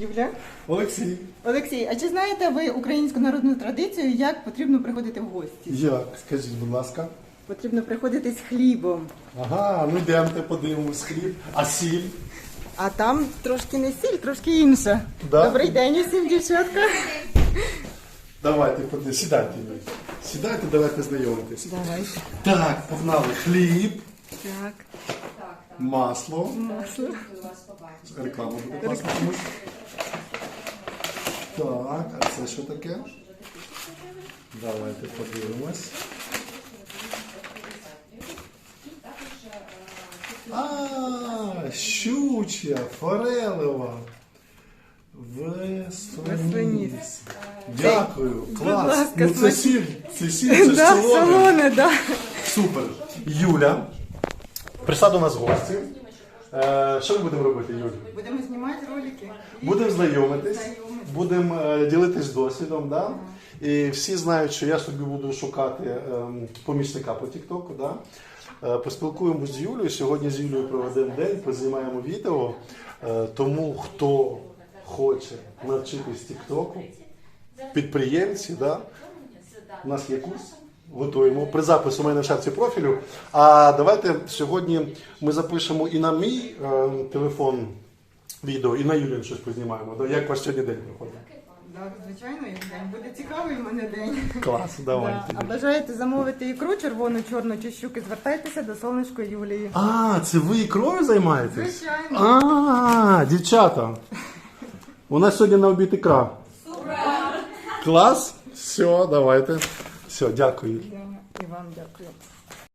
Юля. Олексій. Олексій, а чи знаєте ви українську народну традицію, як потрібно приходити в гості? Як? Скажіть, будь ласка. Потрібно приходити з хлібом. Ага, ну йдемте, подивимось хліб. А сіль? А там трошки не сіль, трошки інша. Да? Добрий день усім, дівчатка. Давайте, подивимось. Сідайте. Сідайте, давайте знайомитись. Давайте. Так, погнали. Хліб, Так, масло. масло. Реклама буде класно комусь. Так, а це що таке? Давайте подивимось. А, щуча, форелева. Весленіс. Дякую, клас. ну це сіль, це сіль, це ж Да, солоне. да. Супер. Юля. Прийшла до нас гості. Е, що ми будемо робити, Юль? Будемо знімати ролики. Будемо Знайомитись. Будемо е, ділитись досвідом. Да? І всі знають, що я собі буду шукати ем, помічника по Тіктоку. Да? Е, Поспілкуємося з Юлею. Сьогодні з Юлею проведемо день, познімаємо відео. Е, Тому хто хоче навчитись Тіктоку, підприємці, да? у нас є курс. Готуємо при запису у мене в шапці профілю. А давайте сьогодні ми запишемо і на мій е, телефон відео, і на Юлін щось познімаємо. Да? Як ваш сьогодні день проходить? Так, звичайно, день. Буде цікавий в мене день. Клас, давай. Да. А бажаєте замовити ікру червону, чорну чи щуки, звертайтеся до сонечко Юлії. А, це ви ікрою займаєтесь? Звичайно. А, дівчата. У нас сьогодні на обід ікра. Клас? Все, давайте. Все, дякую. І вам дякую.